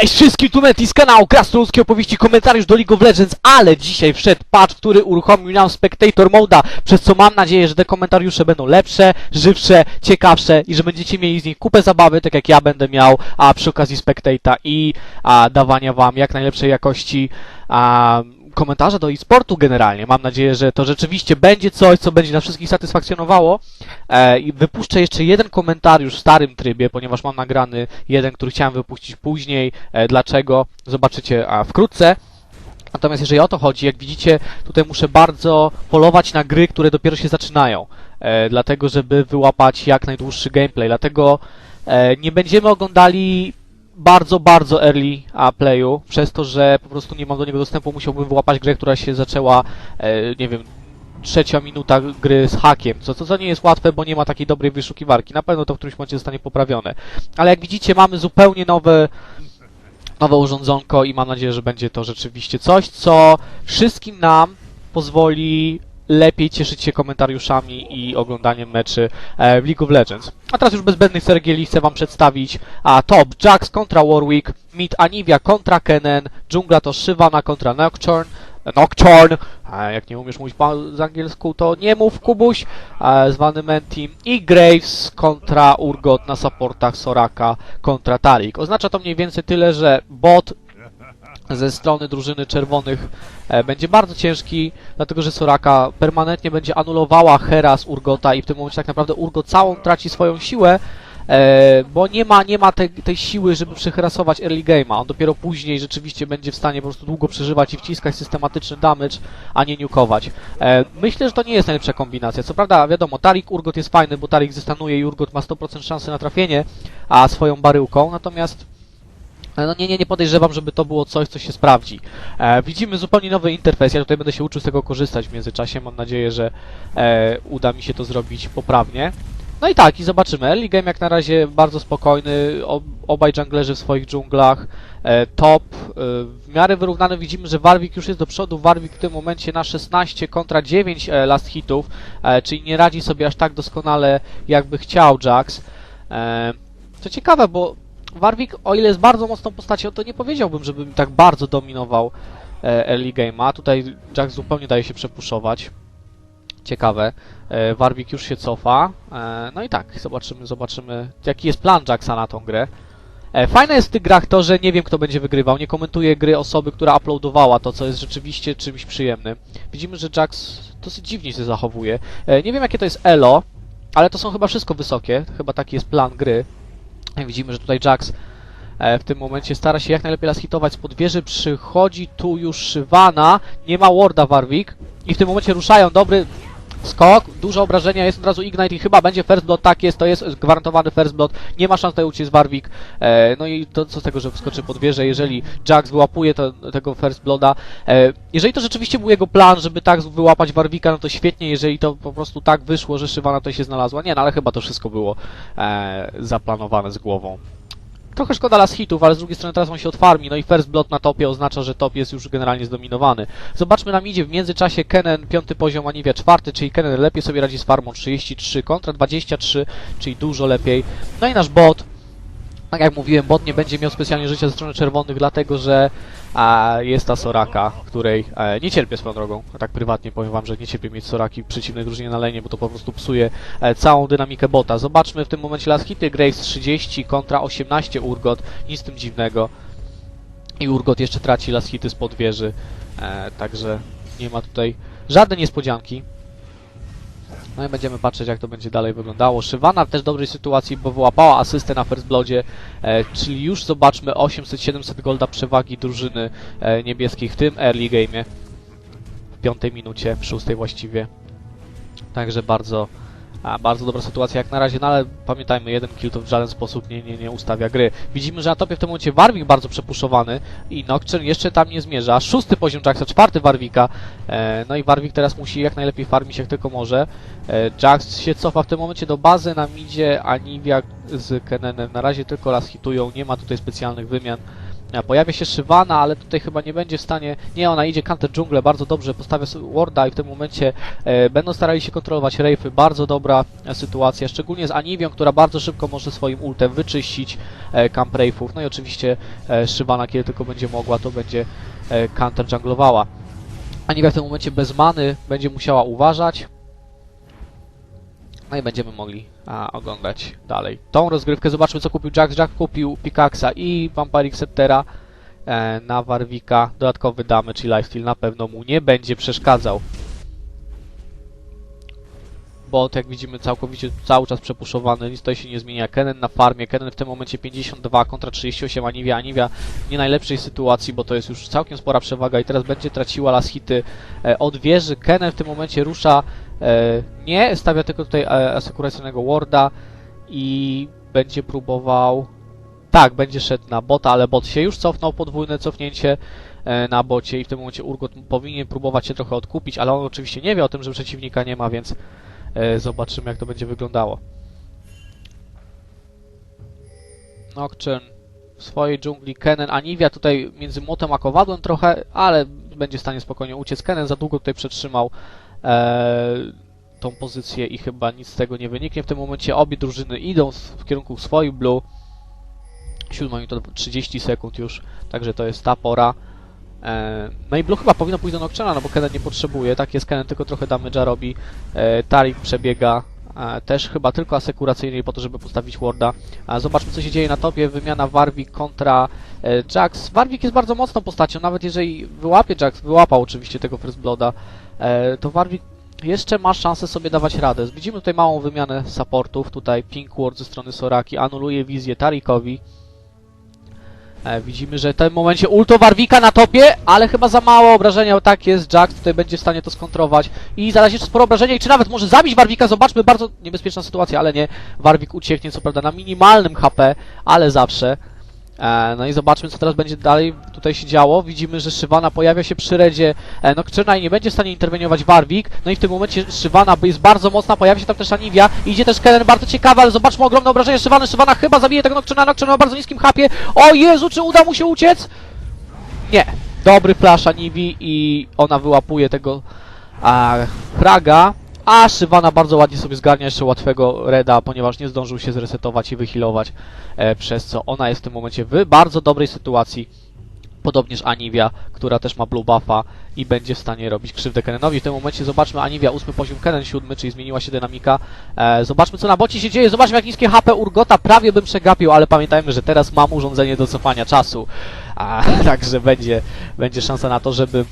Cześć wszystkim, tu Menti z kanału Krasnoludzkie Opowieści, komentariusz do League of Legends, ale dzisiaj wszedł patch, który uruchomił nam Spectator Moda, przez co mam nadzieję, że te komentariusze będą lepsze, żywsze, ciekawsze i że będziecie mieli z nich kupę zabawy, tak jak ja będę miał, a przy okazji Spectata i a, dawania wam jak najlepszej jakości a, komentarze do e-sportu generalnie. Mam nadzieję, że to rzeczywiście będzie coś, co będzie nas wszystkich satysfakcjonowało. E, I wypuszczę jeszcze jeden komentarz w starym trybie, ponieważ mam nagrany jeden, który chciałem wypuścić później. E, dlaczego? Zobaczycie a, wkrótce. Natomiast jeżeli o to chodzi, jak widzicie, tutaj muszę bardzo polować na gry, które dopiero się zaczynają. E, dlatego, żeby wyłapać jak najdłuższy gameplay. Dlatego e, nie będziemy oglądali bardzo, bardzo early a, playu, przez to, że po prostu nie mam do niego dostępu, musiałbym wyłapać grę, która się zaczęła, e, nie wiem, trzecia minuta gry z hakiem, co, co, co nie jest łatwe, bo nie ma takiej dobrej wyszukiwarki. Na pewno to w którymś momencie zostanie poprawione. Ale jak widzicie, mamy zupełnie nowe, nowe urządzonko i mam nadzieję, że będzie to rzeczywiście coś, co wszystkim nam pozwoli lepiej cieszyć się komentarzami i oglądaniem meczy e, w League of Legends. A teraz już bez zbędnych ceregieli chcę wam przedstawić a, top Jax kontra Warwick, mid Anivia kontra Kennen, dżungla to Shyvana kontra Nocturne, Nocturne, a jak nie umiesz mówić z angielsku, to nie mów Kubuś, zwany Mentim i Graves kontra Urgot na supportach Soraka kontra Talik. Oznacza to mniej więcej tyle, że bot ze strony drużyny czerwonych e, będzie bardzo ciężki, dlatego że Soraka permanentnie będzie anulowała Hera z Urgota i w tym momencie tak naprawdę Urgot całą traci swoją siłę, e, bo nie ma, nie ma tej, tej siły, żeby przeherasować early game'a. On dopiero później rzeczywiście będzie w stanie po prostu długo przeżywać i wciskać systematyczny damage, a nie nukować. E, myślę, że to nie jest najlepsza kombinacja. Co prawda, wiadomo, Tarik Urgot jest fajny, bo Tarik zestanuje i Urgot ma 100% szansy na trafienie, a swoją baryłką, natomiast no nie, nie, nie podejrzewam, żeby to było coś, co się sprawdzi. E, widzimy zupełnie nowy interfejs, ja tutaj będę się uczył z tego korzystać w międzyczasie, mam nadzieję, że e, uda mi się to zrobić poprawnie. No i tak, i zobaczymy. Early game jak na razie bardzo spokojny, ob, obaj junglerzy w swoich dżunglach, e, top, e, w miarę wyrównany widzimy, że Warwick już jest do przodu, Warwick w tym momencie na 16 kontra 9 e, last hitów, e, czyli nie radzi sobie aż tak doskonale, jakby chciał Jax. E, co ciekawe, bo Warwick, o ile jest bardzo mocną postacią, to nie powiedziałbym, żeby tak bardzo dominował e, early game'a. Tutaj Jax zupełnie daje się przepuszować. Ciekawe. E, Warwick już się cofa. E, no i tak, zobaczymy, zobaczymy, jaki jest plan Jaxa na tą grę. Fajne jest w tych grach to, że nie wiem kto będzie wygrywał. Nie komentuję gry osoby, która uploadowała to, co jest rzeczywiście czymś przyjemnym. Widzimy, że Jax dosyć dziwnie się zachowuje. Nie wiem jakie to jest elo, ale to są chyba wszystko wysokie. Chyba taki jest plan gry. Widzimy, że tutaj Jax e, w tym momencie stara się jak najlepiej hitować spod wieży. Przychodzi tu już Shyvana. Nie ma Warda Warwick. I w tym momencie ruszają. Dobry skok. Dużo obrażenia. Jest od razu Ignite i chyba będzie First Blood. Tak jest. To jest gwarantowany First Blood. Nie ma szans tutaj uciec Warwick. E, no i to co z tego, że wskoczy pod wieżę. Jeżeli Jax wyłapuje to, tego First Blooda. E, jeżeli to rzeczywiście był jego plan, żeby tak wyłapać Warwicka, no to świetnie. Jeżeli to po prostu tak wyszło, że Shyvana tutaj się znalazła. Nie, no ale chyba to wszystko było e, zaplanowane z głową. Trochę szkoda las hitów, ale z drugiej strony teraz on się odfarmi, no i first blood na topie oznacza, że top jest już generalnie zdominowany. Zobaczmy nam idzie w międzyczasie Kennen, piąty poziom, Anivia czwarty, czyli Kennen lepiej sobie radzi z farmą 33 kontra 23, czyli dużo lepiej. No i nasz bot, tak jak mówiłem, bot nie będzie miał specjalnie życia ze strony czerwonych, dlatego że a, jest ta Soraka, której e, nie cierpię swoją drogą. Tak prywatnie powiem wam, że nie cierpię mieć Soraki przeciwnej drużynie na lenie, bo to po prostu psuje e, całą dynamikę bota. Zobaczmy w tym momencie las hity, Graves 30 kontra 18 Urgot, nic z tym dziwnego. I Urgot jeszcze traci las hity spod wieży, e, także nie ma tutaj żadnej niespodzianki. No i będziemy patrzeć, jak to będzie dalej wyglądało. Szywana w też dobrej sytuacji, bo wyłapała asystę na First Bloodzie, e, czyli już zobaczmy 800-700 golda przewagi drużyny e, niebieskiej w tym early game'ie. W piątej minucie, w szóstej właściwie. Także bardzo, a, bardzo dobra sytuacja jak na razie, no ale pamiętajmy, jeden kill to w żaden sposób nie, nie, nie ustawia gry. Widzimy, że na topie w tym momencie Warwick bardzo przepuszowany i Nocturne jeszcze tam nie zmierza. Szósty poziom Jacksa, czwarty Warwicka. E, no i Warwick teraz musi jak najlepiej farmić jak tylko może. E, Jax się cofa w tym momencie do bazy, na midzie Anivia z Kenenem na razie tylko las hitują, nie ma tutaj specjalnych wymian. E, Pojawia się Shyvana, ale tutaj chyba nie będzie w stanie... Nie, ona idzie counter dżunglę, bardzo dobrze, postawia warda i w tym momencie e, będą starali się kontrolować Wraithy. Bardzo dobra e, sytuacja, szczególnie z Aniwią, która bardzo szybko może swoim ultem wyczyścić e, camp Wraithów. No i oczywiście e, Shyvana, kiedy tylko będzie mogła, to będzie e, counter junglowała. Aniwia w tym momencie bez many będzie musiała uważać. No i będziemy mogli a, oglądać dalej. Tą rozgrywkę zobaczmy co kupił Jax. Jack kupił Pikaxa i Vampiric Sceptera e, na Warwika. Dodatkowy damage i lifesteal na pewno mu nie będzie przeszkadzał. Bot, jak widzimy, całkowicie cały czas przepuszowany, nic tutaj się nie zmienia. Kenen na farmie, Kenen w tym momencie 52 kontra 38 Aniwia. Aniwia w nie najlepszej sytuacji, bo to jest już całkiem spora przewaga i teraz będzie traciła las hity e, od wieży. Kenen w tym momencie rusza nie, stawia tylko tutaj e, asekuracyjnego warda i będzie próbował... Tak, będzie szedł na bota, ale bot się już cofnął, podwójne cofnięcie e, na bocie i w tym momencie Urgot powinien próbować się trochę odkupić, ale on oczywiście nie wie o tym, że przeciwnika nie ma, więc e, zobaczymy jak to będzie wyglądało. Nocturne w swojej dżungli, Kennen, Aniwia tutaj między młotem a kowadłem trochę, ale będzie w stanie spokojnie uciec. Kennen za długo tutaj przetrzymał e, tą pozycję i chyba nic z tego nie wyniknie. W tym momencie obie drużyny idą w, kierunku swoich blue. 7 minut 30 sekund już, także to jest ta pora. E, no i blue chyba powinno pójść do Nocturna, no bo Kennen nie potrzebuje. Tak jest, Kennen tylko trochę damage'a robi. E, Tarik przebiega e, też chyba tylko asekuracyjnie po to, żeby postawić warda. A zobaczmy co się dzieje na topie. Wymiana Warwick kontra e, Jax. Warwick jest bardzo mocną postacią, nawet jeżeli wyłapie Jax, wyłapał oczywiście tego First Blooda, e, to Warwick jeszcze ma szansę sobie dawać radę. Widzimy tutaj małą wymianę supportów. Tutaj Pink Ward ze strony Soraki anuluje wizję Tarikowi. E, widzimy, że w tym momencie ulto Warwika na topie, ale chyba za mało obrażenia. Tak jest, Jax tutaj będzie w stanie to skontrować. I zaraz jeszcze sporo obrażenia, i czy nawet może zabić Warwika. Zobaczmy, bardzo niebezpieczna sytuacja, ale nie. Warwik ucieknie, co prawda na minimalnym HP, ale zawsze. E, no i zobaczmy, co teraz będzie dalej tutaj się działo. Widzimy, że Szywana pojawia się przy redzie e, Nocturna i nie będzie w stanie interweniować Warwick. No i w tym momencie Szywana jest bardzo mocna, pojawia się tam też Aniwia. Idzie też Kellen, bardzo ciekawe, ale zobaczmy ogromne obrażenia Szywany. Szywana chyba zabije tego Nocturna, Nocturna o bardzo niskim hapie. O Jezu, czy uda mu się uciec? Nie. Dobry flash Aniwi i ona wyłapuje tego a, Fraga. A Szywana bardzo ładnie sobie zgarnia jeszcze łatwego Reda, ponieważ nie zdążył się zresetować i wyhealować, e, przez co ona jest w tym momencie w bardzo dobrej sytuacji. Podobnież Aniwia, która też ma blue buffa i będzie w stanie robić krzywdę Kenenowi. W tym momencie zobaczmy Aniwia, ósmy poziom, Kenen siódmy, czyli zmieniła się dynamika. E, zobaczmy co na bocie się dzieje, zobaczmy jak niskie HP Urgota, prawie bym przegapił, ale pamiętajmy, że teraz mam urządzenie do cofania czasu. A, także będzie, będzie szansa na to, żeby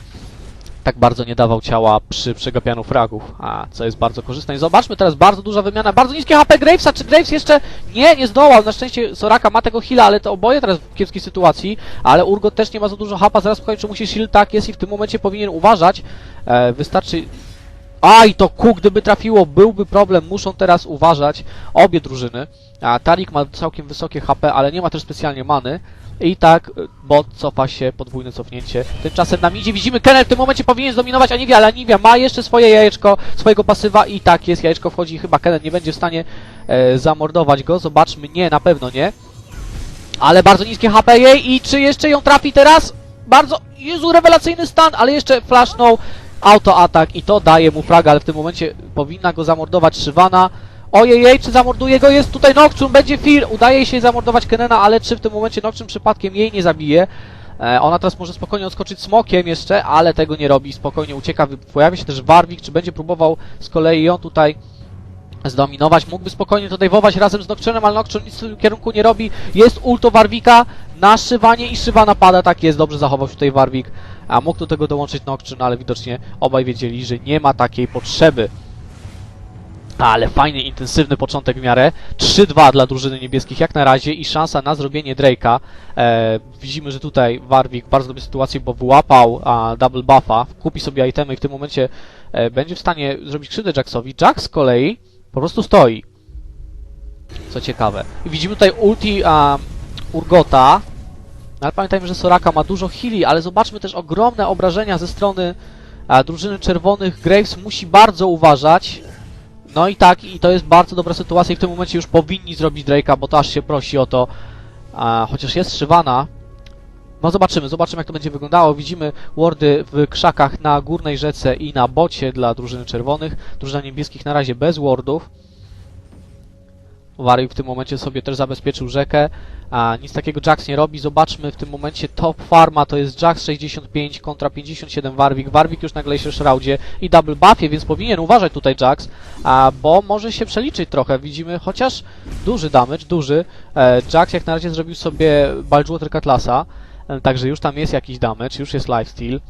tak bardzo nie dawał ciała przy przegapianiu fragów, a co jest bardzo korzystne. I zobaczmy teraz bardzo duża wymiana, bardzo niskie HP Gravesa, czy Graves jeszcze nie, nie zdołał, na szczęście Soraka ma tego heala, ale to oboje teraz w kiepskiej sytuacji, ale Urgot też nie ma za dużo hapa, zaraz kończy mu się shield, tak jest i w tym momencie powinien uważać, e, wystarczy... Aj, to Ku, gdyby trafiło, byłby problem, muszą teraz uważać obie drużyny. A Tarik ma całkiem wysokie HP, ale nie ma też specjalnie many. I tak bot cofa się, podwójne cofnięcie. Tymczasem na midzie widzimy, Kennel w tym momencie powinien zdominować Aniwia, ale Aniwia ma jeszcze swoje jajeczko, swojego pasywa i tak jest, jajeczko wchodzi chyba Kennel nie będzie w stanie e, zamordować go. Zobaczmy, nie, na pewno nie. Ale bardzo niskie HP jej i czy jeszcze ją trafi teraz? Bardzo, Jezu, rewelacyjny stan, ale jeszcze flashnął autoatak i to daje mu fraga, ale w tym momencie powinna go zamordować Szywana. Ojej, czy zamorduje go? Jest tutaj Nocturne, będzie Fear. Udaje się zamordować Kenena, ale czy w tym momencie Nocturne przypadkiem jej nie zabije? E, ona teraz może spokojnie odskoczyć smokiem jeszcze, ale tego nie robi. Spokojnie ucieka. Wy- Pojawi się też Warwick, czy będzie próbował z kolei ją tutaj zdominować. Mógłby spokojnie to dajwować razem z Nocturnem, ale Nocturne nic w tym kierunku nie robi. Jest ulto Warwika na szywanie i szywa napada. Tak jest, dobrze zachował się tutaj Warwick. A mógł do tego dołączyć Nocturne, ale widocznie obaj wiedzieli, że nie ma takiej potrzeby. Ale fajny, intensywny początek w miarę. 3-2 dla drużyny niebieskich jak na razie i szansa na zrobienie Drake'a. E, widzimy, że tutaj Warwick bardzo dobrej sytuacji, bo wyłapał a, double buffa, kupi sobie itemy i w tym momencie e, będzie w stanie zrobić krzywdę Jacksowi. Jack z kolei po prostu stoi. Co ciekawe. I widzimy tutaj ulti a, Urgota. No, Ale pamiętajmy, że Soraka ma dużo heali, ale zobaczmy też ogromne obrażenia ze strony a, drużyny czerwonych. Graves musi bardzo uważać. No i tak, i to jest bardzo dobra sytuacja i w tym momencie już powinni zrobić Drake'a, bo to aż się prosi o to. A, chociaż jest Szywana. No zobaczymy, zobaczymy jak to będzie wyglądało. Widzimy wardy w krzakach na górnej rzece i na bocie dla drużyny czerwonych. Drużyna niebieskich na razie bez wardów. Warwick w tym momencie sobie też zabezpieczył rzekę, a nic takiego Jax nie robi. Zobaczmy w tym momencie top farma, to jest Jax 65 kontra 57 Warwick. Warwick już na Glacier Shroudzie i double buffie, więc powinien uważać tutaj Jax, a, bo może się przeliczyć trochę. Widzimy chociaż duży damage, duży. E, Jax jak na razie zrobił sobie Balgewater Catlasa, e, także już tam jest jakiś damage, już jest lifesteal.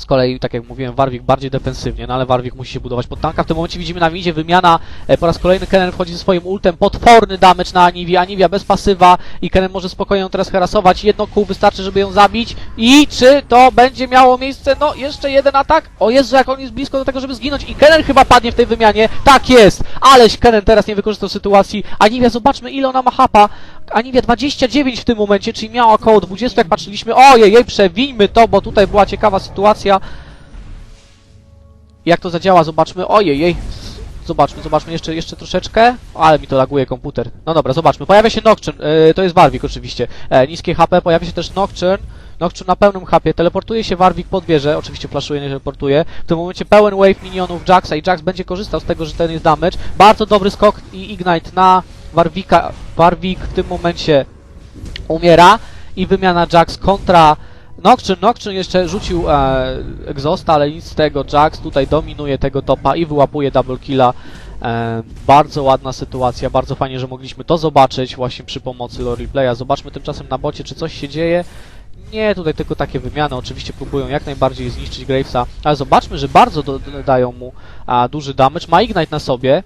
Z kolei, tak jak mówiłem, Warwick bardziej defensywnie, no ale Warwick musi się budować pod tanka. W tym momencie widzimy na midzie wymiana, e, po raz kolejny Kennen wchodzi ze swoim ultem, potworny damage na Aniwie, Aniwia bez pasywa i Kennen może spokojnie ją teraz harasować. Jedno kół wystarczy, żeby ją zabić i czy to będzie miało miejsce? No, jeszcze jeden atak. O Jezu, jak on jest blisko do tego, żeby zginąć i Kennen chyba padnie w tej wymianie. Tak jest! Aleś Kennen teraz nie wykorzystał sytuacji. Aniwia, zobaczmy ile ona ma hapa. Aniwia 29 w tym momencie, czyli miała około 20 jak patrzyliśmy. Ojej, jej, przewińmy to, bo tutaj była ciekawa sytuacja. Jak to zadziała, zobaczmy. Ojej, jej. Zobaczmy, zobaczmy jeszcze, jeszcze troszeczkę. Ale mi to laguje komputer. No dobra, zobaczmy. Pojawia się Nocturne, e, to jest Warwick oczywiście. E, niskie HP, pojawia się też Nocturne. Nocturne na pełnym HP, teleportuje się Warwick pod wieżę, oczywiście flashuje, nie teleportuje. W tym momencie pełen wave minionów Jaxa i Jax będzie korzystał z tego, że ten jest damage. Bardzo dobry skok i Ignite na Warwicka. Warwick w tym momencie umiera i wymiana Jax kontra Nocturne. Nocturne jeszcze rzucił e, Exhausta, ale nic z tego. Jax tutaj dominuje tego topa i wyłapuje double killa. E, bardzo ładna sytuacja, bardzo fajnie, że mogliśmy to zobaczyć właśnie przy pomocy lore replaya. Zobaczmy tymczasem na bocie, czy coś się dzieje. Nie, tutaj tylko takie wymiany. Oczywiście próbują jak najbardziej zniszczyć Gravesa, ale zobaczmy, że bardzo do, dają mu a, duży damage. Ma Ignite na sobie.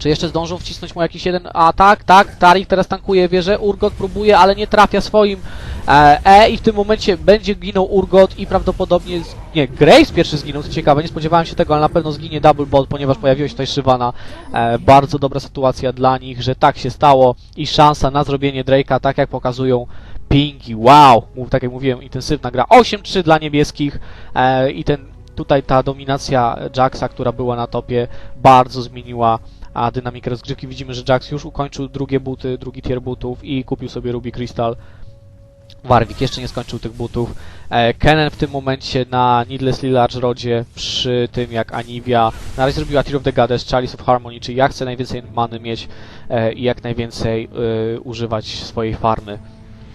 Czy jeszcze zdążą wcisnąć mu jakiś jeden atak? Tak, Tarik teraz tankuje wieżę, Urgot próbuje, ale nie trafia swoim e, e i w tym momencie będzie ginął Urgot i prawdopodobnie, nie, Graves pierwszy zginął, co ciekawe, nie spodziewałem się tego, ale na pewno zginie Double Bot, ponieważ pojawiła się tutaj Shyvana. E, bardzo dobra sytuacja dla nich, że tak się stało i szansa na zrobienie Drake'a, tak jak pokazują pingi, wow, tak jak mówiłem, intensywna gra, 8-3 dla niebieskich e, i ten tutaj ta dominacja Jaxa, która była na topie, bardzo zmieniła a dynamikę rozgrywki. Widzimy, że Jax już ukończył drugie buty, drugi tier butów i kupił sobie Ruby Crystal. Warwick jeszcze nie skończył tych butów. E, Kennen w tym momencie na Needlessly Large Rodzie przy tym jak Anivia na razie zrobiła Tear of the Goddess, Chalice of Harmony, czyli ja chcę najwięcej many mieć e, i jak najwięcej e, używać swojej farmy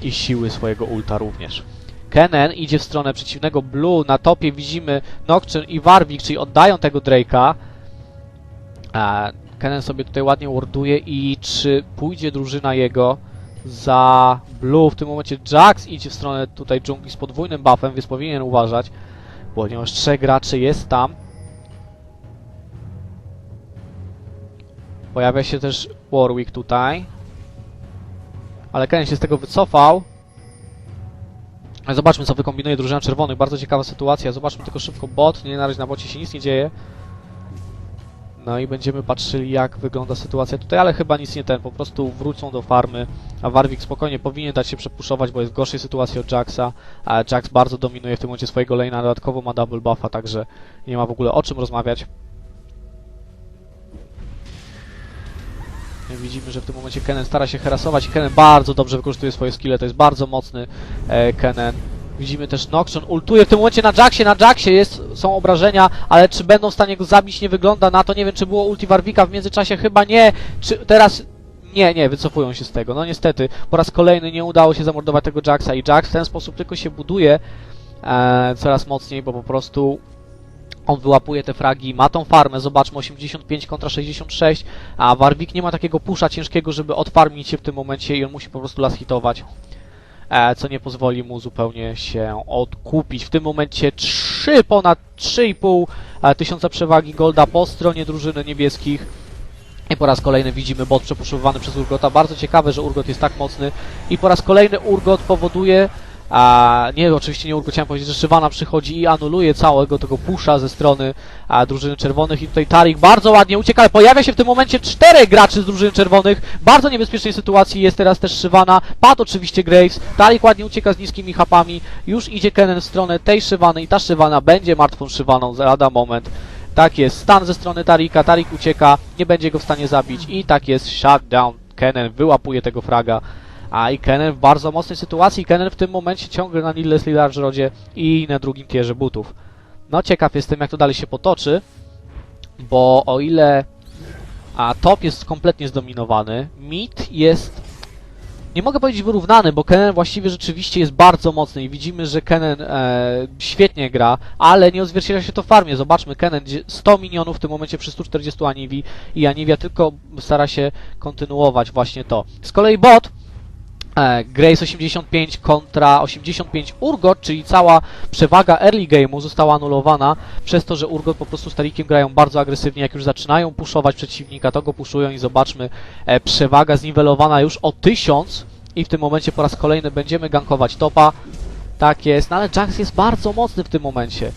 i siły swojego ulta również. Kennen idzie w stronę przeciwnego Blue, na topie widzimy Nocturne i Warwick, czyli oddają tego Drake'a. Kennen sobie tutaj ładnie warduje i czy pójdzie drużyna jego za Blue? W tym momencie Jax idzie w stronę tutaj dżungli z podwójnym buffem, więc powinien uważać, ponieważ trzech graczy jest tam. Pojawia się też Warwick tutaj. Ale Kennen się z tego wycofał. Zobaczmy, co wykombinuje drużyna czerwonych. Bardzo ciekawa sytuacja. Zobaczmy tylko szybko bot. Nie, na razie na bocie się nic nie dzieje. No i będziemy patrzyli, jak wygląda sytuacja tutaj, ale chyba nic nie ten, po prostu wrócą do farmy, a Warwick spokojnie powinien dać się przepuszować, bo jest w gorszej sytuacji od Jaxa, a Jax bardzo dominuje w tym momencie swojego lane'a, dodatkowo ma double buffa, także nie ma w ogóle o czym rozmawiać. Widzimy, że w tym momencie Kennen stara się harasować. Kennen bardzo dobrze wykorzystuje swoje skille, to jest bardzo mocny e, Kennen. Widzimy też Nocturne ultuje w tym momencie na Jaxie, na Jaxie jest, są obrażenia, ale czy będą w stanie go zabić nie wygląda na to, nie wiem czy było ulti Warwika w międzyczasie, chyba nie, czy teraz... Nie, nie, wycofują się z tego, no niestety, po raz kolejny nie udało się zamordować tego Jaxa i Jax w ten sposób tylko się buduje e, coraz mocniej, bo po prostu on wyłapuje te fragi, ma tą farmę, zobaczmy 85 kontra 66, a Warwick nie ma takiego pusza ciężkiego, żeby odfarmić się w tym momencie i on musi po prostu las hitować co nie pozwoli mu zupełnie się odkupić. W tym momencie 3, ponad 3,5 e, tysiąca przewagi Golda po stronie drużyny niebieskich. I po raz kolejny widzimy bot przepuszczowany przez Urgota. Bardzo ciekawe, że Urgot jest tak mocny. I po raz kolejny Urgot powoduje a, nie, oczywiście nie Urgot, chciałem powiedzieć, że Szywana przychodzi i anuluje całego tego pusza ze strony a, drużyny czerwonych. I tutaj Tarik bardzo ładnie ucieka, ale pojawia się w tym momencie czterech graczy z drużyny czerwonych, bardzo niebezpiecznej sytuacji jest teraz też Szywana, padł oczywiście Graves, Tarik ładnie ucieka z niskimi hapami, już idzie Kennen w stronę tej Szywany i ta Szywana będzie martwą Szywaną lada moment. Tak jest, stan ze strony Tarika, Tarik ucieka, nie będzie go w stanie zabić i tak jest, shutdown, Kennen wyłapuje tego fraga. A i Kennen w bardzo mocnej sytuacji. Kennen w tym momencie ciągle na Needless Large Rodzie i na drugim tierze butów. No ciekaw jestem jak to dalej się potoczy, bo o ile a top jest kompletnie zdominowany, mid jest nie mogę powiedzieć wyrównany, bo Kennen właściwie rzeczywiście jest bardzo mocny i widzimy, że Kennen e, świetnie gra, ale nie odzwierciedla się to w farmie. Zobaczmy, Kennen dzie- 100 minionów w tym momencie przy 140 Aniwi i Aniwia tylko stara się kontynuować właśnie to. Z kolei bot Grace 85 kontra 85 Urgot, czyli cała przewaga early game'u została anulowana przez to, że Urgot po prostu z grają bardzo agresywnie, jak już zaczynają puszować przeciwnika, to go puszują i zobaczmy, e, przewaga zniwelowana już o 1000 i w tym momencie po raz kolejny będziemy gankować topa. Tak jest, no ale Jax jest bardzo mocny w tym momencie.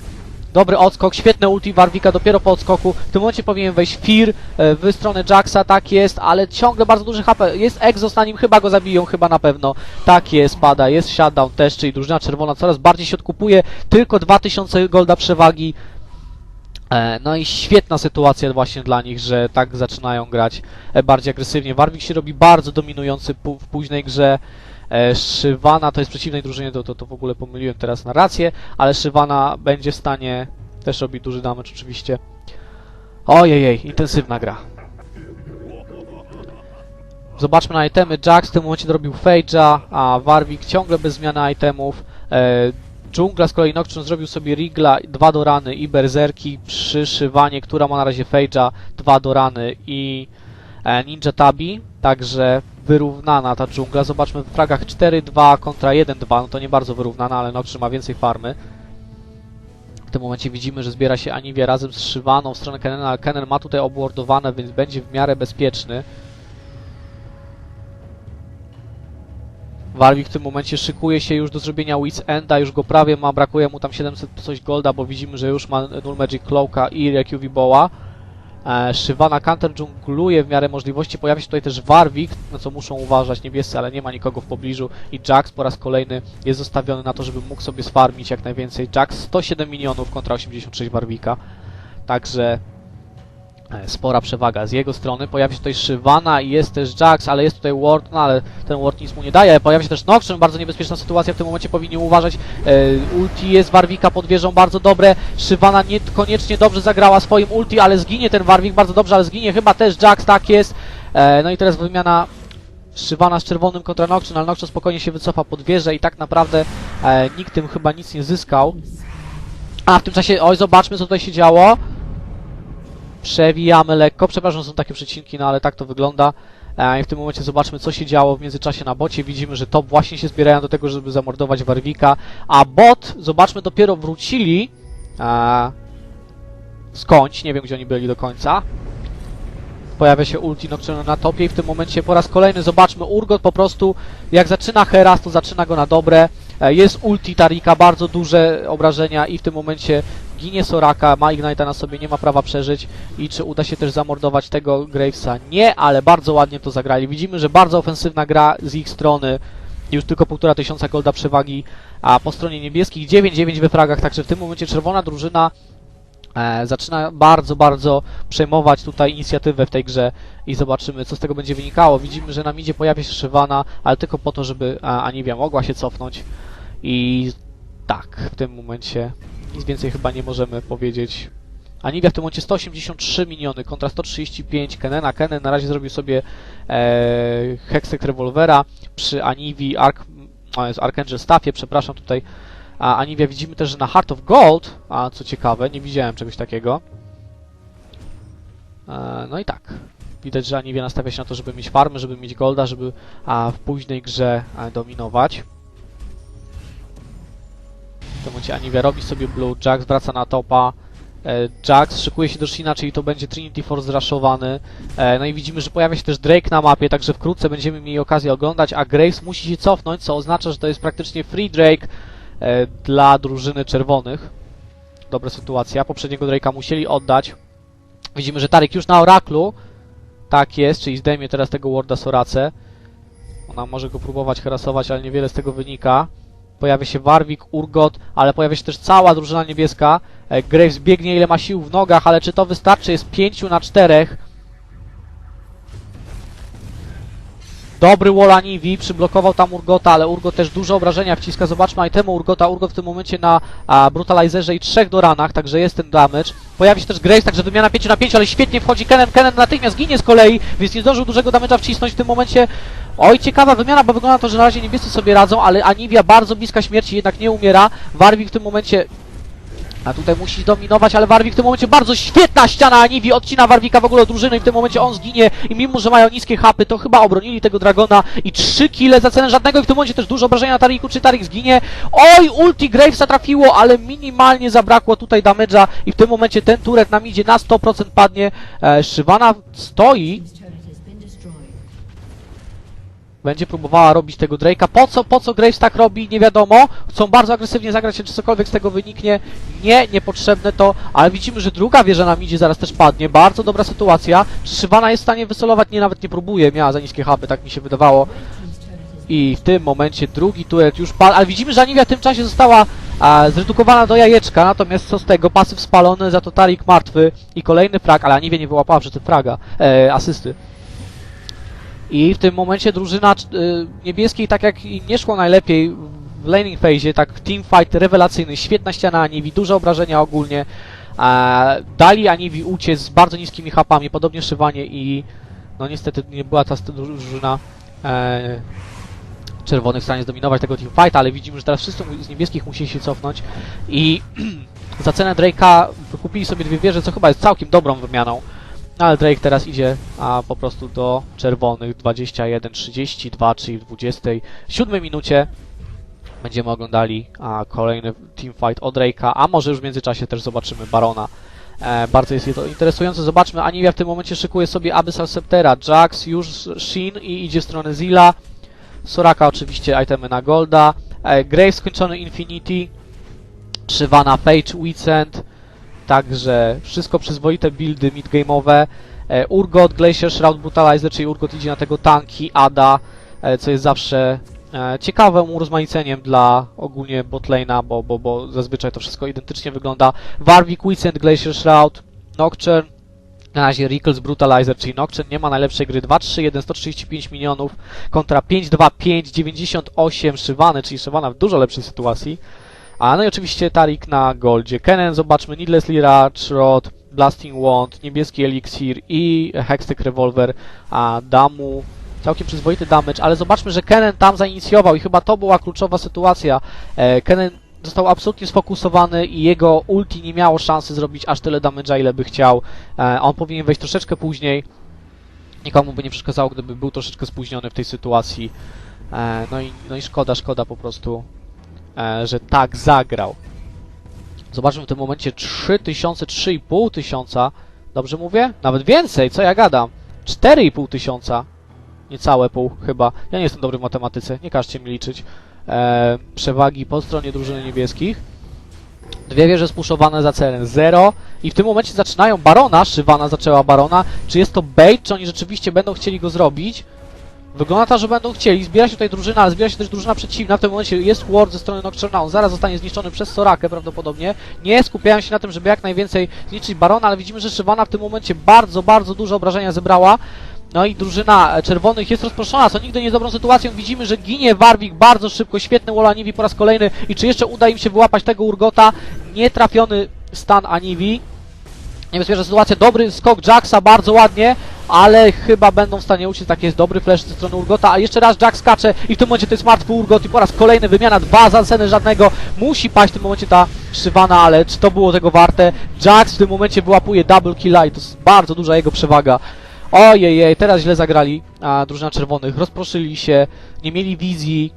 Dobry odskok, świetne ulti Warwika dopiero po odskoku. W tym momencie powinien wejść Fear e, w stronę Jaxa, tak jest, ale ciągle bardzo duży HP. Jest Exos na nim, chyba go zabiją, chyba na pewno. Tak jest, pada, jest shutdown też, czyli drużyna czerwona coraz bardziej się odkupuje. Tylko 2000 golda przewagi. E, No i świetna sytuacja właśnie dla nich, że tak zaczynają grać e, bardziej agresywnie. Warwick się robi bardzo dominujący w późnej grze. E, Szywana to jest przeciwnej drużynie, to, to, to w ogóle pomyliłem teraz narrację, ale Szywana będzie w stanie też robić duży damage oczywiście. Ojej, intensywna gra. Zobaczmy na itemy. Jax w tym momencie dorobił Fage'a, a Warwick ciągle bez zmiany itemów. E, Dżungla z kolei Nocturne zrobił sobie Rigla, dwa do rany i Berserki przy Szywanie, która ma na razie Fage'a, dwa do rany i e, Ninja Tabi, także wyrównana ta dżungla. Zobaczmy w fragach 4-2 kontra 1-2, no to nie bardzo wyrównana, ale Nocturne ma więcej farmy. W tym momencie widzimy, że zbiera się Aniwia razem z Szywaną w stronę Kenena, ale Kennen ma tutaj obwordowane, więc będzie w miarę bezpieczny. Warwick w tym momencie szykuje się już do zrobienia Wits Enda, już go prawie ma, brakuje mu tam 700 coś golda, bo widzimy, że już ma Null Magic Cloaka i QV Boa. E, Shyvana Counter dżungluje w miarę możliwości, pojawia się tutaj też Warwick, na co muszą uważać niebiescy, ale nie ma nikogo w pobliżu. I Jax po raz kolejny jest zostawiony na to, żeby mógł sobie sfarmić jak najwięcej. Jax 107 milionów kontra 86 Warwicka, także spora przewaga z jego strony. Pojawia się tutaj Shyvana i jest też Jax, ale jest tutaj Ward, no ale ten Ward nic mu nie daje. Pojawia się też Nocturne, bardzo niebezpieczna sytuacja, w tym momencie powinni uważać. E, ulti jest Warwika pod wieżą, bardzo dobre. Shyvana niekoniecznie dobrze zagrała swoim ulti, ale zginie ten Warwik bardzo dobrze, ale zginie chyba też Jax, tak jest. E, no i teraz wymiana Szywana z czerwonym kontra Nocturne, ale Nocturne spokojnie się wycofa pod wieżę i tak naprawdę e, nikt tym chyba nic nie zyskał. A w tym czasie, oj zobaczmy co tutaj się działo. Przewijamy lekko, przepraszam, są takie przecinki, no ale tak to wygląda. E, I w tym momencie zobaczmy, co się działo w międzyczasie na bocie. Widzimy, że top właśnie się zbierają do tego, żeby zamordować Warwika. A bot, zobaczmy, dopiero wrócili. E, skądś, nie wiem, gdzie oni byli do końca. Pojawia się ulti Nocturne na topie i w tym momencie po raz kolejny zobaczmy Urgot po prostu, jak zaczyna Heras, to zaczyna go na dobre. E, Jest ulti Tarika, bardzo duże obrażenia i w tym momencie ginie Soraka, ma Ignite'a na sobie, nie ma prawa przeżyć i czy uda się też zamordować tego Gravesa? Nie, ale bardzo ładnie to zagrali. Widzimy, że bardzo ofensywna gra z ich strony. Już tylko półtora tysiąca golda przewagi, a po stronie niebieskich 9-9 we fragach, także w tym momencie czerwona drużyna e, zaczyna bardzo, bardzo przejmować tutaj inicjatywę w tej grze i zobaczymy, co z tego będzie wynikało. Widzimy, że na midzie pojawia się Szywana, ale tylko po to, żeby a, Aniwia mogła się cofnąć i tak, w tym momencie nic więcej chyba nie możemy powiedzieć. Aniwia w tym momencie 183 miniony kontra 135 Kenena. Kenen na razie zrobił sobie e, Hextech Revolvera przy Aniwi Ark, Archangel Staffie, przepraszam tutaj. A Aniwia widzimy też, że na Heart of Gold, a co ciekawe, nie widziałem czegoś takiego. E, no i tak. Widać, że Aniwia nastawia się na to, żeby mieć farmy, żeby mieć golda, żeby a, w późnej grze a, dominować. Tym momencie Aniwia robi sobie blue, Jax wraca na topa. E, Jax szykuje się do Shina, czyli to będzie Trinity Force zraszowany. E, no i widzimy, że pojawia się też Drake na mapie, także wkrótce będziemy mieli okazję oglądać, a Graves musi się cofnąć, co oznacza, że to jest praktycznie free Drake e, dla drużyny czerwonych. Dobra sytuacja. Poprzedniego Drake'a musieli oddać. Widzimy, że Tarik już na Oraklu. Tak jest, czyli zdejmie teraz tego Warda Sorace. Ona może go próbować harasować, ale niewiele z tego wynika. Pojawia się Warwick, Urgot, ale pojawia się też cała drużyna niebieska. E, Graves biegnie ile ma sił w nogach, ale czy to wystarczy? Jest 5 na 4. Dobry wall Anivi, przyblokował tam Urgota, ale Urgot też duże obrażenia wciska. Zobaczmy itemu Urgota. Urgot w tym momencie na a, Brutalizerze i trzech do ranach, także jest ten damage. Pojawi się też Graves, także wymiana 5 na 5, ale świetnie wchodzi Kenen. Kenen natychmiast ginie z kolei, więc nie zdążył dużego damage'a wcisnąć w tym momencie. Oj, ciekawa wymiana, bo wygląda to, że na razie niebiescy sobie radzą, ale Anivia bardzo bliska śmierci, jednak nie umiera. Warwick w tym momencie a tutaj musi dominować, ale Warwick w tym momencie bardzo świetna ściana Aniwi, odcina Warwika w ogóle od drużyny i w tym momencie on zginie i mimo, że mają niskie hapy, to chyba obronili tego Dragona i 3 kile za cenę żadnego i w tym momencie też dużo obrażenia na Tariku, czy Tarik zginie? Oj, ulti Gravesa trafiło, ale minimalnie zabrakło tutaj damage'a i w tym momencie ten turet nam idzie na 100% padnie. E, Szywana stoi, będzie próbowała robić tego Drake'a. Po co, po co Graves tak robi, nie wiadomo. Chcą bardzo agresywnie zagrać, czy cokolwiek z tego wyniknie. Nie, niepotrzebne to, ale widzimy, że druga wieża nam idzie, zaraz też padnie. Bardzo dobra sytuacja. Czy Szywana jest w stanie wysolować? Nie, nawet nie próbuje. Miała za niskie hapy, tak mi się wydawało. Turret I w tym momencie drugi turet już padł, ale widzimy, że Aniwia w tym czasie została a, zredukowana do jajeczka, natomiast co z tego, pasyw spalony, za to Tarik martwy i kolejny frag, ale Aniwia nie wyłapała przy tym fraga, e, asysty. I w tym momencie drużyna y, niebieskiej, tak jak nie szło najlepiej w laning phase, tak teamfight rewelacyjny, świetna ściana Aniwi, duże obrażenia ogólnie. Dali Aniwi uciec z bardzo niskimi hapami, podobnie Szywanie i no niestety nie była ta drużyna e, czerwonych w stanie zdominować tego teamfighta, ale widzimy, że teraz wszyscy z niebieskich musieli się cofnąć i za cenę Drake'a wykupili sobie dwie wieże, co chyba jest całkiem dobrą wymianą. No, ale Drake teraz idzie a, po prostu do czerwonych 21-32, czyli w 27 minucie będziemy oglądali a, kolejny teamfight od Drake'a, a może już w międzyczasie też zobaczymy Barona. E, bardzo jest to interesujące. Zobaczmy, Aniwia w tym momencie szykuje sobie Abyssal Sceptera, Jax już Shin i idzie w stronę Zilla. Soraka oczywiście itemy na Golda. E, Graves skończony Infinity. Shyvana Page Weekend. Także wszystko przyzwoite buildy midgame'owe. E, Urgot, Glacier, Shroud, Brutalizer, czyli Urgot idzie na tego tanki, Ada, e, co jest zawsze e, ciekawym urozmaiceniem dla ogólnie botlane'a, bo, bo, bo zazwyczaj to wszystko identycznie wygląda. Warwick, Weekend, Glacier, Shroud, Nocturne, na razie Rickles Brutalizer, czyli Nocturne nie ma najlepszej gry. 2-3-1, 135 milionów kontra 5-2-5, 98 Szywany, czyli Szywana w dużo lepszej sytuacji. A no i oczywiście Tarik na Goldzie. Kennen, zobaczmy, Needless Lira, Rod, Blasting Wand, Niebieski Elixir i Hextech Revolver, a Damu całkiem przyzwoity damage, ale zobaczmy, że Kennen tam zainicjował i chyba to była kluczowa sytuacja. E, Kennen został absolutnie sfokusowany i jego ulti nie miało szansy zrobić aż tyle damage'a, ile by chciał. E, on powinien wejść troszeczkę później. Nikomu by nie przeszkadzało, gdyby był troszeczkę spóźniony w tej sytuacji. E, no, i, no i szkoda, szkoda po prostu, że tak zagrał. Zobaczmy w tym momencie 3000, 3,5 tysiąca. Dobrze mówię? Nawet więcej, co ja gadam? 4,5 tysiąca. Niecałe pół chyba. Ja nie jestem dobry w matematyce, nie każcie mi liczyć. E, przewagi po stronie drużyny niebieskich. Dwie wieże spuszowane za celem 0 i w tym momencie zaczynają Barona, Szywana zaczęła Barona. Czy jest to bait, czy oni rzeczywiście będą chcieli go zrobić? Wygląda to, że będą chcieli. Zbiera się tutaj drużyna, ale zbiera się też drużyna przeciwna. W tym momencie jest Ward ze strony Nocturna. On zaraz zostanie zniszczony przez Sorakę prawdopodobnie. Nie skupiają się na tym, żeby jak najwięcej zniszczyć Barona, ale widzimy, że Szywana w tym momencie bardzo, bardzo dużo obrażenia zebrała. No i drużyna e, czerwonych jest rozproszona, co nigdy nie jest dobrą sytuacją. Widzimy, że ginie Warwick bardzo szybko, świetny wall Aniwi po raz kolejny. I czy jeszcze uda im się wyłapać tego Urgota? Nietrafiony stan Aniwi. Niebezpieczna sytuacja, dobry skok Jacksa, bardzo ładnie, ale chyba będą w stanie uciec, tak jest dobry flash ze strony Urgota, a jeszcze raz Jack skacze i w tym momencie to jest martwy Urgot i po raz kolejny wymiana, dwa za cenę żadnego, musi paść w tym momencie ta Szywana, ale czy to było tego warte? Jax w tym momencie wyłapuje double killa i to jest bardzo duża jego przewaga. Ojej, teraz źle zagrali, a drużyna czerwonych, rozproszyli się, nie mieli wizji,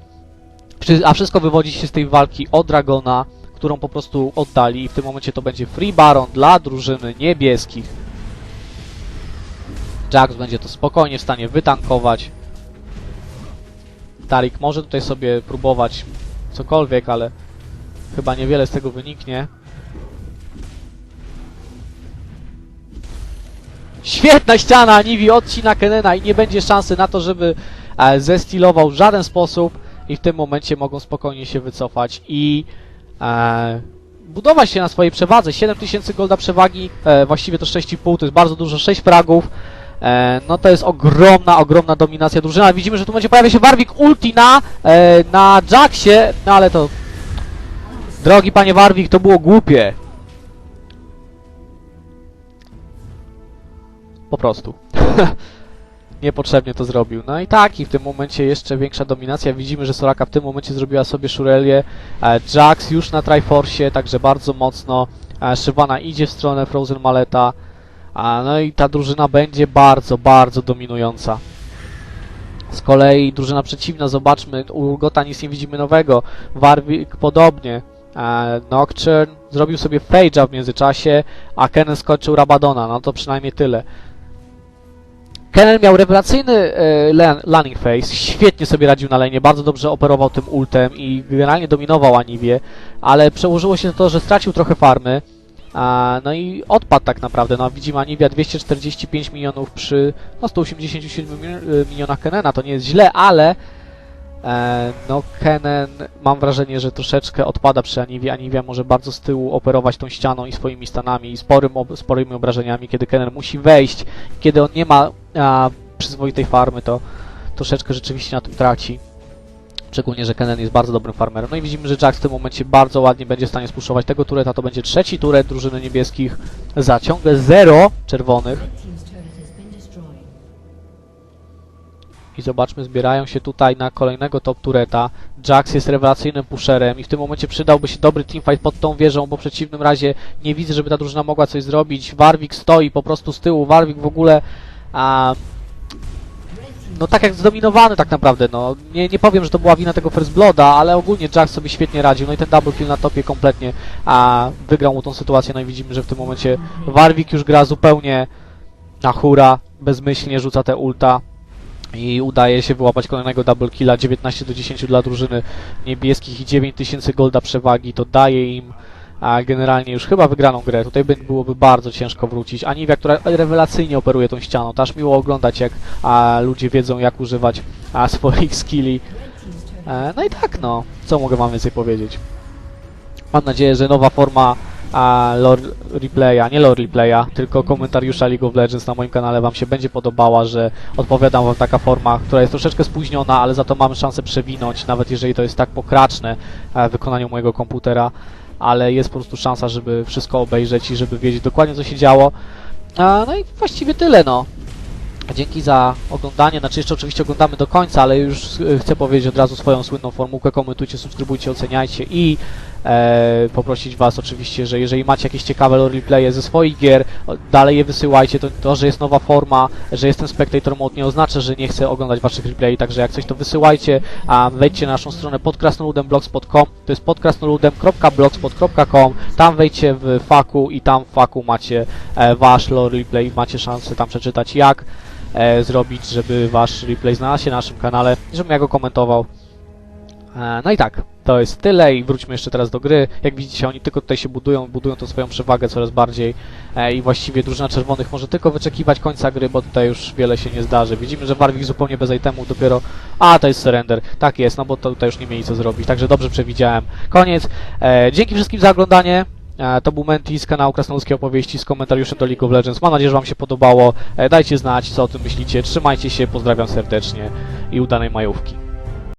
a wszystko wywodzi się z tej walki o Dragona, którą po prostu oddali i w tym momencie to będzie Free Baron dla drużyny niebieskich. Jax będzie to spokojnie w stanie wytankować. Tarik może tutaj sobie próbować cokolwiek, ale chyba niewiele z tego wyniknie. Świetna ściana Aniwi odcina Kenena i nie będzie szansy na to, żeby e, zestilował w żaden sposób i w tym momencie mogą spokojnie się wycofać i e, budować się na swojej przewadze. 7000 golda przewagi, e, właściwie to 6,5, to jest bardzo dużo, 6 fragów. E, no to jest ogromna, ogromna dominacja drużyny. Widzimy, że tu będzie pojawia się Warwick ulti na, e, na Jacksie, no ale to... Drogi panie Warwick, to było głupie. Po prostu. Niepotrzebnie to zrobił. No i tak, i w tym momencie jeszcze większa dominacja. Widzimy, że Soraka w tym momencie zrobiła sobie Shurelię. E, Jax już na Triforce, także bardzo mocno. E, Shyvana idzie w stronę Frozen Maleta. A, no i ta drużyna będzie bardzo, bardzo dominująca. Z kolei drużyna przeciwna, zobaczmy, u Urgota nic nie widzimy nowego. Warwick podobnie. E, Nocturne zrobił sobie Fage'a w międzyczasie, a Kennen skończył Rabadona, no to przynajmniej tyle. Kennen miał rewelacyjny e, lan- landing phase, świetnie sobie radził na lane, bardzo dobrze operował tym ultem i generalnie dominował Aniwie, ale przełożyło się to, że stracił trochę farmy, a, no i odpadł tak naprawdę. No, widzimy Aniwia 245 milionów przy no, 187 mi- y, milionach Kenena. To nie jest źle, ale e, no Kenen mam wrażenie, że troszeczkę odpada przy Aniwie. Aniwia może bardzo z tyłu operować tą ścianą i swoimi stanami i sporym, sporymi obrażeniami, kiedy Kenen musi wejść, kiedy on nie ma a, przyzwoitej farmy, to troszeczkę rzeczywiście na tym traci. Szczególnie, że Kenen jest bardzo dobrym farmerem. No i widzimy, że Jax w tym momencie bardzo ładnie będzie w stanie spuszować tego tureta. To będzie trzeci turet drużyny niebieskich za ciągle zero czerwonych. Zobaczmy, zbierają się tutaj na kolejnego top tureta. Jax jest rewelacyjnym pusherem i w tym momencie przydałby się dobry teamfight pod tą wieżą, bo w przeciwnym razie nie widzę, żeby ta drużyna mogła coś zrobić. Warwick stoi po prostu z tyłu. Warwick w ogóle... A, no tak jak zdominowany tak naprawdę, no. Nie, nie powiem, że to była wina tego First Blooda, ale ogólnie Jax sobie świetnie radził. No i ten double kill na topie kompletnie a, wygrał mu tą sytuację. No i widzimy, że w tym momencie Warwick już gra zupełnie na hura, bezmyślnie rzuca te ulta i udaje się wyłapać kolejnego double killa 19 do 10 dla drużyny niebieskich i 9000 golda przewagi to daje im a generalnie już chyba wygraną grę. Tutaj by, byłoby bardzo ciężko wrócić. Aniwia, która rewelacyjnie operuje tą ścianą, to aż miło oglądać jak a, ludzie wiedzą jak używać a, swoich skilli. E, no i tak no, co mogę wam więcej powiedzieć. Mam nadzieję, że nowa forma a, lore replaya, nie lore replaya, tylko komentariusza League of Legends na moim kanale Wam się będzie podobała, że odpowiadam Wam taka forma, która jest troszeczkę spóźniona, ale za to mamy szansę przewinąć, nawet jeżeli to jest tak pokraczne e, w wykonaniu mojego komputera, ale jest po prostu szansa, żeby wszystko obejrzeć i żeby wiedzieć dokładnie co się działo. A, no i właściwie tyle, no. Dzięki za oglądanie, znaczy jeszcze oczywiście oglądamy do końca, ale już e, chcę powiedzieć od razu swoją słynną formułkę, komentujcie, subskrybujcie, oceniajcie i e, poprosić Was oczywiście, że jeżeli macie jakieś ciekawe replaye ze swoich gier, dalej je wysyłajcie, to, to, że jest nowa forma, że jestem Spectator Mode nie oznacza, że nie chcę oglądać Waszych replay, także jak coś to wysyłajcie, a wejdźcie na naszą stronę podcastnoludem.blogspot.com, to jest podcastnoludem.blogspot.com, tam wejdźcie w faku i tam w faku macie e, Wasz lore replay, macie szansę tam przeczytać jak e, zrobić, żeby Wasz replay znalazł się na naszym kanale, żebym ja go komentował. E, No i tak, to jest tyle i wróćmy jeszcze teraz do gry. Jak widzicie, oni tylko tutaj się budują, budują tą swoją przewagę coraz bardziej e, i właściwie drużyna czerwonych może tylko wyczekiwać końca gry, bo tutaj już wiele się nie zdarzy. Widzimy, że Warwick zupełnie bez itemów dopiero... A, to jest surrender. Tak jest, no bo to tutaj już nie mieli co zrobić, także dobrze przewidziałem. Koniec. E, dzięki wszystkim za oglądanie. To był Menti z kanału Krasnoludzkie Opowieści z komentarzem do League of Legends. Mam nadzieję, że Wam się podobało. Dajcie znać, co o tym myślicie. Trzymajcie się, pozdrawiam serdecznie i udanej majówki.